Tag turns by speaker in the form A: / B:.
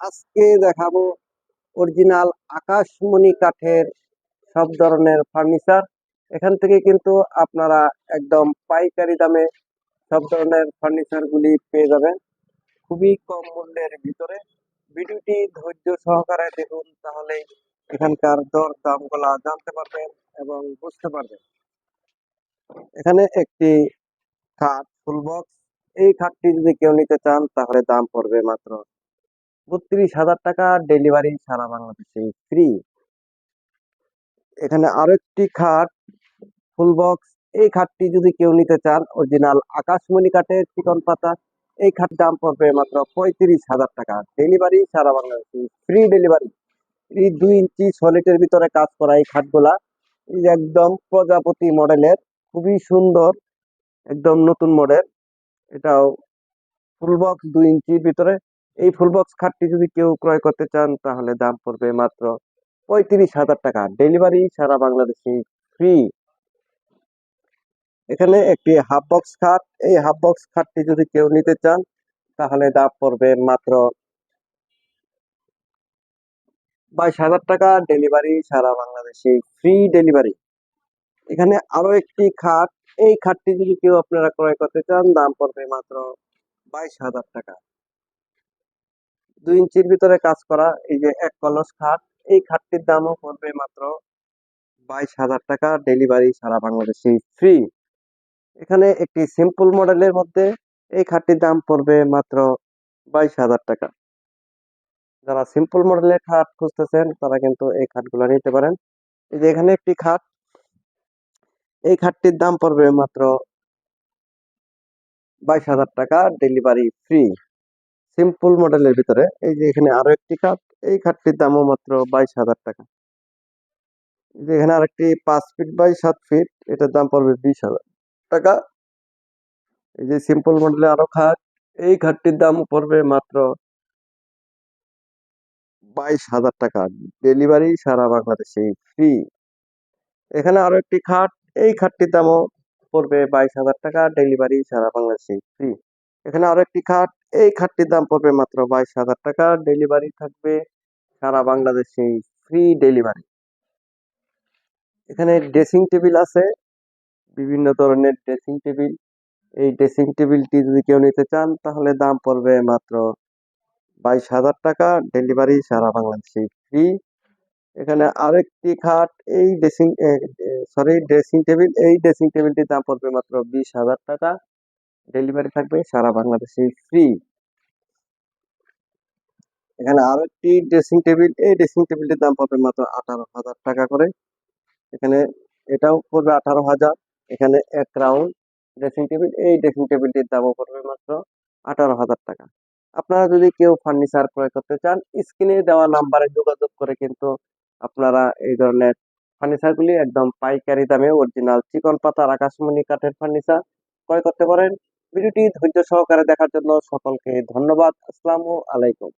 A: আজকে দেখাবো অরিজিনাল আকাশমণি কাঠের সব ধরনের ফার্নিচার। এখান থেকে কিন্তু আপনারা একদম পাইকারি দামে সব ধরনের ফার্নিচার গুলি পেয়ে যাবেন। খুবই কম মূল্যের ভিতরে। ভিডিওটি ধৈর্য সহকারে দেখুন, তাহলে এখানকার দর দামগুলা জানতে পারবেন এবং বুঝতে পারবেন। এখানে একটি খাট ফুল বক্স এই খাটটি যদি কেউ নিতে চান, তাহলে দাম পড়বে মাত্র বত্রিশ হাজার টাকা ডেলিভারি সারা বাংলাদেশে ফ্রি এখানে আরও একটি খাট ফুল বক্স এই খাটটি যদি কেউ নিতে চান অরিজিনাল আকাশমণি কাঠের চিকন পাতা, এই খাট দাম পড়বে মাত্র পঁয়ত্রিশ হাজার টাকা। ডেলিভারি সারা বাংলাদেশে ফ্রি ডেলিভারি এই দুই ইঞ্চি সলিটের ভিতরে কাজ করা এই খাটগুলা একদম প্রজাপতি মডেলের, খুবই সুন্দর, একদম নতুন মডেল। এটাও ফুল বক্স দুই ইঞ্চির ভিতরে এই ফুল বক্স খাটটি যদি কেউ ক্রয় করতে চান, তাহলে দাম পড়বে মাত্র পঁয়ত্রিশ হাজার টাকা। ডেলিভারি সারা বাংলাদেশে ফ্রি এখানে একটি হাফ বক্স খাট। এই হাফ বক্স খাটটি যদি কেউ নিতে চান, তাহলে দাম পড়বে মাত্র বাইশ হাজার টাকা। ডেলিভারি সারা বাংলাদেশে ফ্রি ডেলিভারি এখানে আরও একটি খাট। এই খাটটি যদি কেউ আপনারা ক্রয় করতে চান, দাম পড়বে মাত্র বাইশ হাজার টাকা। দুই ইঞ্চির ভিতরে কাজ করা, এই যে এক কলস খাট, এই খাটটির দামও পড়বে মাত্র বাইশ হাজার টাকা, ডেলিভারি সারা বাংলাদেশে ফ্রি। এখানে একটি সিম্পল মডেলের মধ্যে এই খাটটির দাম পড়বে মাত্র বাইশ হাজার টাকা। যারা সিম্পল মডেলের খাট খুঁজতেছেন, তারা কিন্তু এই খাটগুলো নিতে পারেন। এই যে এখানে একটি খাট, এই খাটটির দাম পড়বে মাত্র বাইশ হাজার টাকা, ডেলিভারি ফ্রি। সিম্পল মডেলের ভিতরে, এই যে এখানে আরও একটি খাট, এই খাটটির দামও মাত্র বাইশ হাজার টাকা। যে এখানে আরেকটি পাঁচ ফিট বাই সাত ফিট, এটার দাম পড়বে বিশ হাজার টাকা। এই যে সিম্পল মডেলের আরও খাট, এই খাটটির দাম পড়বে মাত্র বাইশ হাজার টাকা। ডেলিভারি সারা বাংলাদেশে ফ্রি এখানে আরও একটি খাট, এই খাটটির দামও পড়বে বাইশ হাজার টাকা। ডেলিভারি সারা বাংলাদেশে ফ্রি এখানে আরও একটি খাট। এই খাটটির দাম পড়বে মাত্র বাইশ হাজার টাকা। ডেলিভারি থাকবে সারা বাংলাদেশে ফ্রি ডেলিভারি। এখানে ড্রেসিং টেবিল আছে, বিভিন্ন ধরনের ড্রেসিং টেবিল। এই ড্রেসিং টেবিলটি যদি কেউ নিতে চান, তাহলে দাম পড়বে মাত্র বাইশ হাজার টাকা। ডেলিভারি সারা বাংলাদেশে ফ্রি। এখানে আরেকটি খাট, এই ড্রেসিং সরি, ড্রেসিং টেবিল। এই ড্রেসিং টেবিলটির দাম পড়বে মাত্র বিশ হাজার টাকা। ডেলিভারি থাকবে সারা বাংলাদেশে ফ্রি। এখানে আরও একটি ড্রেসিং টেবিল, এই ড্রেসিং টেবিলটির দাম পড়বে মাত্র আঠারো হাজার টাকা করে। এখানে এটাও পড়বে আঠারো হাজার। এখানে এক রাউন্ড ড্রেসিং টেবিল, এই ড্রেসিং টেবিলটির দামও পড়বে মাত্র আঠারো হাজার টাকা। আপনারা যদি কেউ ফার্নিচার ক্রয় করতে চান, স্ক্রিনে দেওয়া নাম্বারে যোগাযোগ করে কিন্তু আপনারা এই ধরনের ফার্নিচারগুলি একদম পাইকারি দামে, অরিজিনাল চিকন পাতার আকাশমণি কাঠের ফার্নিচার ক্রয় করতে পারেন। ভিডিওটি ধৈর্য সহকারে দেখার জন্য সকলকে ধন্যবাদ। আসসালামু আলাইকুম।